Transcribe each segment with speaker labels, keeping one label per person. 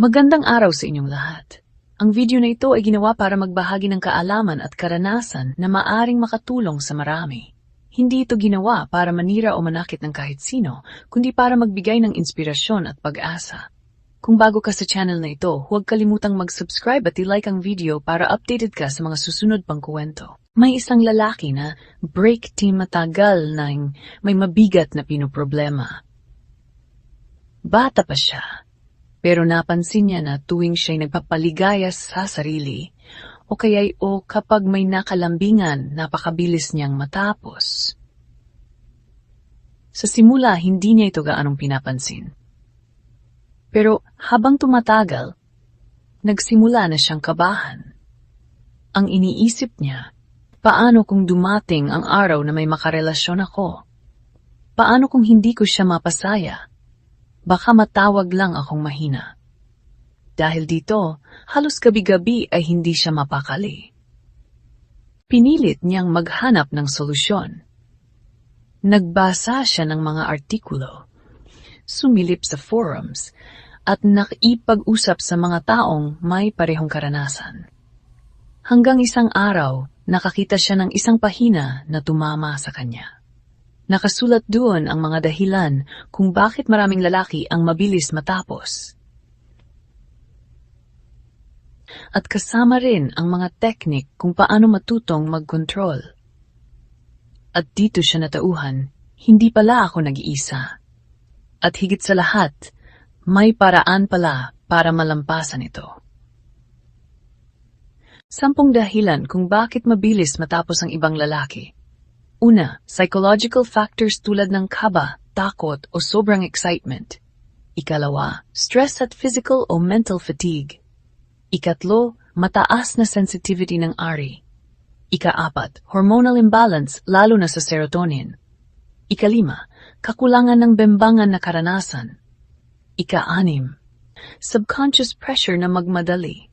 Speaker 1: Magandang araw sa inyong lahat. Ang video na ito ay ginawa para magbahagi ng kaalaman at karanasan na maaring makatulong sa marami. Hindi ito ginawa para manira o manakit ng kahit sino, kundi para magbigay ng inspirasyon at pag-asa. Kung bago ka sa channel na ito, huwag kalimutang mag-subscribe at i-like ang video para updated ka sa mga susunod pang kuwento. May isang lalaki na break team matagal nang may mabigat na pinoproblema. Bata pa siya, pero napansin niya na tuwing siya'y nagpapaligaya sa sarili, o kaya'y o kapag may nakalambingan, napakabilis niyang matapos. Sa simula, hindi niya ito gaanong pinapansin. Pero habang tumatagal, nagsimula na siyang kabahan. Ang iniisip niya, paano kung dumating ang araw na may makarelasyon ako? Paano kung hindi ko siya mapasaya? Baka matawag lang akong mahina. Dahil dito, halos gabi-gabi ay hindi siya mapakali. Pinilit niyang maghanap ng solusyon. Nagbasa siya ng mga artikulo, sumilip sa forums, at nakipag-usap sa mga taong may parehong karanasan. Hanggang isang araw, nakakita siya ng isang pahina na tumama sa kanya. Nakasulat doon ang mga dahilan kung bakit maraming lalaki ang mabilis matapos. At kasama rin ang mga teknik kung paano matutong mag-control. At dito siya natauhan, hindi pala ako nag-iisa. At higit sa lahat, may paraan pala para malampasan ito. Sampung dahilan kung bakit mabilis matapos ang ibang lalaki. Una, psychological factors tulad ng kaba, takot o sobrang excitement. Ikalawa, stress at physical o mental fatigue. Ikatlo, mataas na sensitivity ng ari. Ikaapat, hormonal imbalance lalo na sa serotonin. Ikalima, kakulangan ng bembangan na karanasan. Ika-anim, subconscious pressure na magmadali.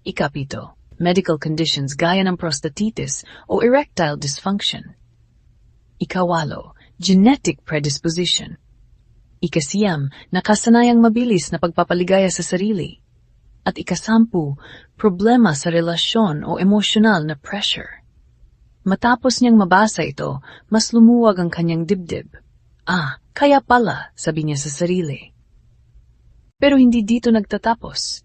Speaker 1: Ikapito, medical conditions gaya prostatitis o erectile dysfunction. Ikawalo, genetic predisposition. Ikasiyam, nakasanayang mabilis na pagpapaligaya sa sarili. At ikasampu, problema sa relasyon o emosyonal na pressure. Matapos niyang mabasa ito, mas lumuwag ang kanyang dibdib. Ah, kaya pala, sabi niya sa sarili. Pero hindi dito nagtatapos.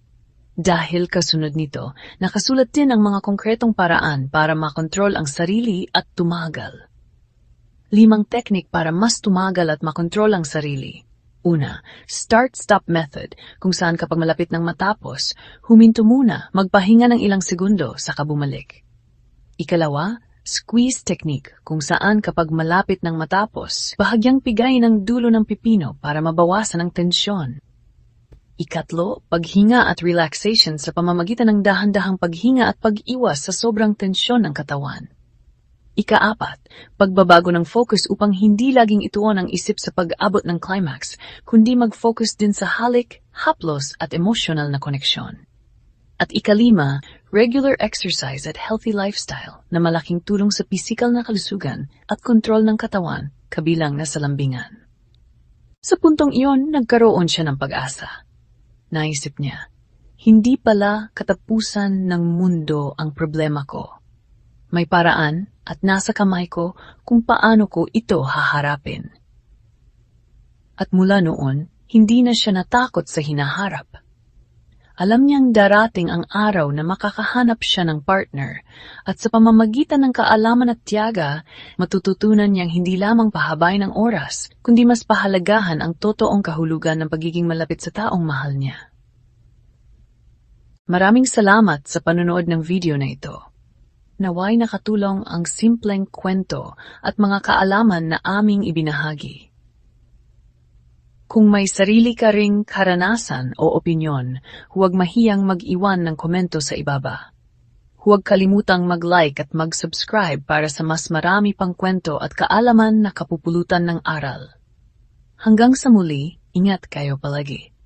Speaker 1: Dahil kasunod nito, nakasulat din ang mga konkretong paraan para makontrol ang sarili at tumagal. Limang teknik para mas tumagal at makontrol ang sarili. Una, start-stop method, kung saan kapag malapit ng matapos, huminto muna, magpahinga ng ilang segundo, saka bumalik. Ikalawa, squeeze technique, kung saan kapag malapit ng matapos, bahagyang pigay ng dulo ng pipino para mabawasan ang tensyon. Ikatlo, paghinga at relaxation sa pamamagitan ng dahan-dahang paghinga at pag-iwas sa sobrang tensyon ng katawan. Ikaapat, pagbabago ng focus upang hindi laging ituon ang isip sa pag-abot ng climax, kundi mag-focus din sa halik, haplos at emotional na koneksyon. At ikalima, regular exercise at healthy lifestyle na malaking tulong sa pisikal na kalusugan at kontrol ng katawan kabilang na sa lambingan. Sa puntong iyon, nagkaroon siya ng pag-asa. Naisip niya, hindi pala katapusan ng mundo ang problema ko. May paraan at nasa kamay ko kung paano ko ito haharapin. At mula noon, hindi na siya natakot sa hinaharap. Alam niyang darating ang araw na makakahanap siya ng partner at sa pamamagitan ng kaalaman at tiyaga, matututunan niyang hindi lamang pahabay ng oras, kundi mas pahalagahan ang totoong kahulugan ng pagiging malapit sa taong mahal niya. Maraming salamat sa panonood ng video na ito. Naway nakatulong ang simpleng kwento at mga kaalaman na aming ibinahagi. Kung may sarili ka ring karanasan o opinyon, huwag mahiyang mag-iwan ng komento sa ibaba. Huwag kalimutang mag-like at mag-subscribe para sa mas marami pang kwento at kaalaman na kapupulutan ng aral. Hanggang sa muli, ingat kayo palagi.